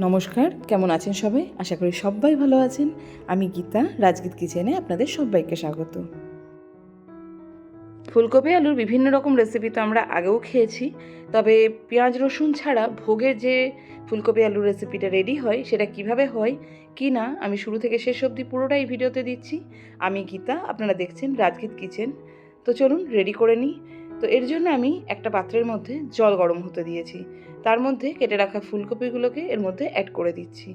নমস্কার, কেমন আছেন সবাই? আশা করি সবাই ভালো আছেন। আমি গীতা, রাজগীত কিচেনে আপনাদের সবাইকে স্বাগত। ফুলকপি, আলুর বিভিন্ন রকম রেসিপি তো আমরা আগেও খেয়েছি। তবে পেঁয়াজ, রসুন ছাড়া ভোগের যে ফুলকপি, আলুর রেসিপিটা রেডি হয়, সেটা কীভাবে হয়, কি না, আমি শুরু থেকে শেষ অবধি পুরোটাই ভিডিওতে দিচ্ছি। আমি গীতা, আপনারা দেখছেন রাজগীত কিচেন। তো চলুন রেডি করে নিই। তো এর জন্য আমি একটা পাত্রের মধ্যে জল গরম হতে দিয়েছি। তার মধ্যে কেটে রাখা ফুলকপিগুলোকে এর মধ্যে অ্যাড করে দিচ্ছি।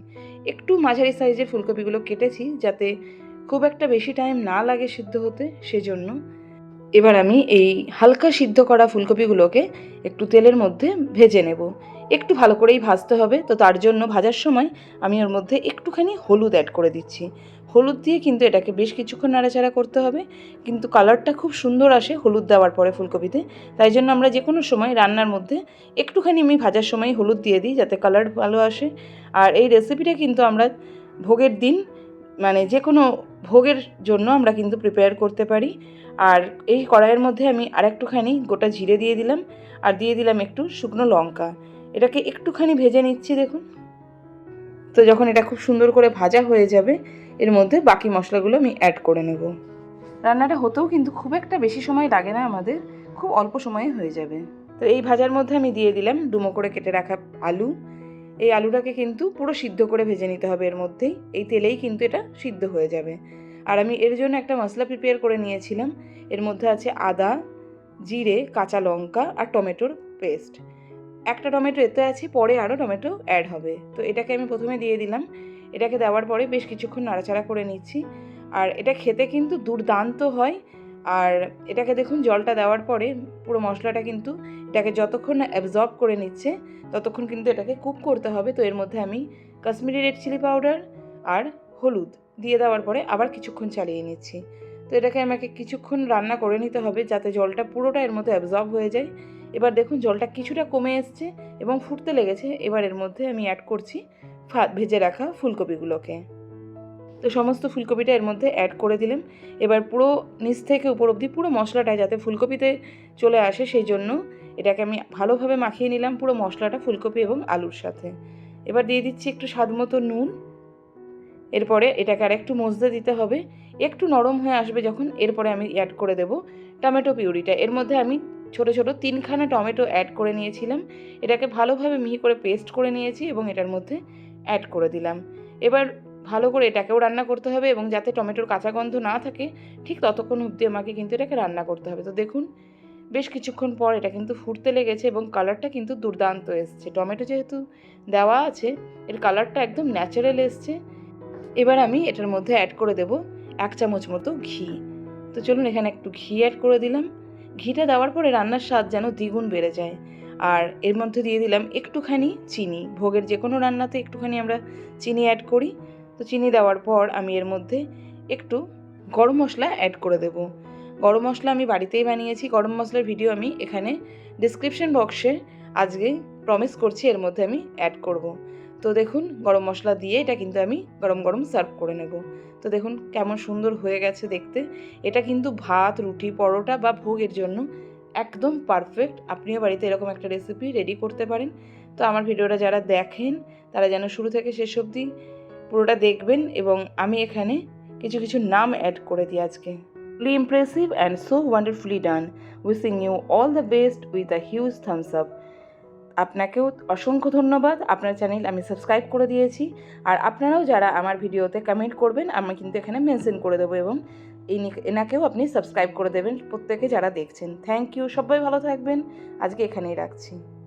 একটু মাঝারি সাইজের ফুলকপিগুলো কেটেছি যাতে খুব একটা বেশি টাইম না লাগে সিদ্ধ হতে, সেজন্য এবার আমি এই হালকা সিদ্ধ করা ফুলকপিগুলোকে একটু তেলের মধ্যে ভেজে নেব। একটু ভালো করেই ভাজতে হবে, তো তার জন্য ভাজার সময় আমি ওর মধ্যে একটুখানি হলুদ অ্যাড করে দিচ্ছি। হলুদ দিয়ে কিন্তু এটাকে বেশ কিছুক্ষণ নাড়াচাড়া করতে হবে। কিন্তু কালারটা খুব সুন্দর আসে হলুদ দেওয়ার পরে ফুলকপিতে। তাই জন্য আমরা যে কোনো সময় রান্নার মধ্যে একটুখানি আমি ভাজার সময় হলুদ দিয়ে দিই যাতে কালার ভালো আসে। আর এই রেসিপিটা কিন্তু আমরা ভোগের দিন মানে যে কোনো ভোগের জন্য আমরা কিন্তু প্রিপেয়ার করতে পারি। আর এই কড়াইয়ের মধ্যে আমি আর একটুখানি গোটা জিরে দিয়ে দিলাম। আর দিয়ে দিলাম একটু শুকনো লঙ্কা। এটাকে একটুখানি ভেজে নিচ্ছি দেখুন। তো যখন এটা খুব সুন্দর করে ভাজা হয়ে যাবে এর মধ্যে বাকি মশলাগুলো আমি অ্যাড করে নেব। রান্নাটা হতেও কিন্তু খুব একটা বেশি সময় লাগে না আমাদের, খুব অল্প সময়ে হয়ে যাবে। তো এই ভাজার মধ্যে আমি দিয়ে দিলাম ডুমো করে কেটে রাখা আলু। এই আলুটাকে কিন্তু পুরো সিদ্ধ করে ভেজে নিতে হবে এর মধ্যেই, এই তেলেই কিন্তু এটা সিদ্ধ হয়ে যাবে। আর আমি এর জন্য একটা মশলা প্রিপেয়ার করে নিয়েছিলাম, এর মধ্যে আছে আদা, জিরে, কাঁচা লঙ্কা আর টমেটোর পেস্ট একটা টমেটো এতে আছে, পরে আরও টমেটো অ্যাড হবে। তো এটাকে আমি প্রথমে দিয়ে দিলাম এটাকে দেওয়ার পরে বেশ কিছুক্ষণ নাড়াচাড়া করে নিচ্ছি। আর এটা খেতে কিন্তু দুর্দান্ত হয়। আর এটাকে দেখুন, জলটা দেওয়ার পরে পুরো মশলাটা কিন্তু এটাকে যতক্ষণ না অ্যাবজর্ব করে নিচ্ছে, ততক্ষণ কিন্তু এটাকে কুক করতে হবে। তো এর মধ্যে আমি কাশ্মীরি রেড চিলি পাউডার আর হলুদ দিয়ে দেওয়ার পরে আবার কিছুক্ষণ চালিয়ে নিচ্ছি। তো এটাকে আমাকে কিছুক্ষণ রান্না করে নিতে হবে যাতে জলটা পুরোটা এর মধ্যে অ্যাবজর্ব হয়ে যায়। এবার দেখুন, জলটা কিছুটা কমে এসছে এবং ফুটতে লেগেছে। এবার এর মধ্যে আমি অ্যাড করছি ভেজে রাখা ফুলকপিগুলোকে। তো সমস্ত ফুলকপিটা এর মধ্যে অ্যাড করে দিলাম। এবার পুরো নিচ থেকে উপর অবধি পুরো মশলাটা যাতে ফুলকপিতে চলে আসে সেই জন্য এটাকে আমি ভালোভাবে মাখিয়ে নিলাম পুরো মশলাটা ফুলকপি এবং আলুর সাথে। এবার দিয়ে দিচ্ছি একটু স্বাদ মতো নুন। এরপরে এটাকে আর একটু মজতে দিতে হবে। একটু নরম হয়ে আসবে যখন, এরপরে আমি অ্যাড করে দেব টমেটো পিউরিটা এর মধ্যে আমি ছোট ছোট তিনখানা টমেটো অ্যাড করে নিয়েছিলাম। এটাকে ভালোভাবে মিহি করে পেস্ট করে নিয়েছি এবং এটার মধ্যে অ্যাড করে দিলাম। এবার ভালো করে এটাকেও রান্না করতে হবে এবং যাতে টমেটোর কাঁচা গন্ধ না থাকে, ঠিক ততক্ষণ অবধি আমাকে কিন্তু এটাকে রান্না করতে হবে। তো দেখুন, বেশ কিছুক্ষণ পর এটা কিন্তু ফুটতে লেগেছে এবং কালারটা কিন্তু দুর্দান্ত এসছে। টমেটো যেহেতু দেওয়া আছে, এর কালারটা একদম ন্যাচারাল এসছে। এবার আমি এটার মধ্যে অ্যাড করে দেব এক চামচ মতো ঘি। তো চলুন এখানে একটু ঘি অ্যাড করে দিলাম। ঘিটা দেওয়ার পরে রান্নার স্বাদ যেন দ্বিগুণ বেড়ে যায়। আর এর মধ্যে দিয়ে দিলাম একটুখানি চিনি। ভোগের যে কোনো রান্নাতে একটুখানি আমরা চিনি অ্যাড করি। তো চিনি দেওয়ার পর আমি এর মধ্যে একটু গরম মশলা অ্যাড করে দেব। গরম মশলা আমি বাড়িতেই বানিয়েছি। গরম মশলার ভিডিও আমি এখানে ডিসক্রিপশন বক্সে আজকে প্রমিস করছি এর মধ্যে আমি অ্যাড করব। তো দেখুন, গরম মশলা দিয়ে এটা কিন্তু আমি গরম গরম সার্ভ করে নেব। তো দেখুন, কেমন সুন্দর হয়ে গেছে দেখতে। এটা কিন্তু ভাত, রুটি, পরোটা বা ভোগের জন্য একদম পারফেক্ট আপনিও বাড়িতে এরকম একটা রেসিপি রেডি করতে পারেন। তো আমার ভিডিওটা যারা দেখেন, তারা যেন শুরু থেকে শেষ অবধি পুরোটা দেখবেন এবং আমি এখানে কিছু কিছু নাম অ্যাড করে দিই আজকে। লি impressive and so wonderfully done wishing you all the best with a huge thumbs up আপনাকেও অসংখ্য ধন্যবাদ। আপনার চ্যানেল আমি সাবস্ক্রাইব করে দিয়েছি। আর আপনারাও যারা আমার ভিডিওতে কমেন্ট করবেন, আমি কিন্তু এখানে মেনশন করে দেবো এবং এনাকেও আপনি সাবস্ক্রাইব করে দেবেন প্রত্যেকে যারা দেখছেন। থ্যাংক ইউ সবাই ভালো থাকবেন। আজকে এখানেই রাখছি।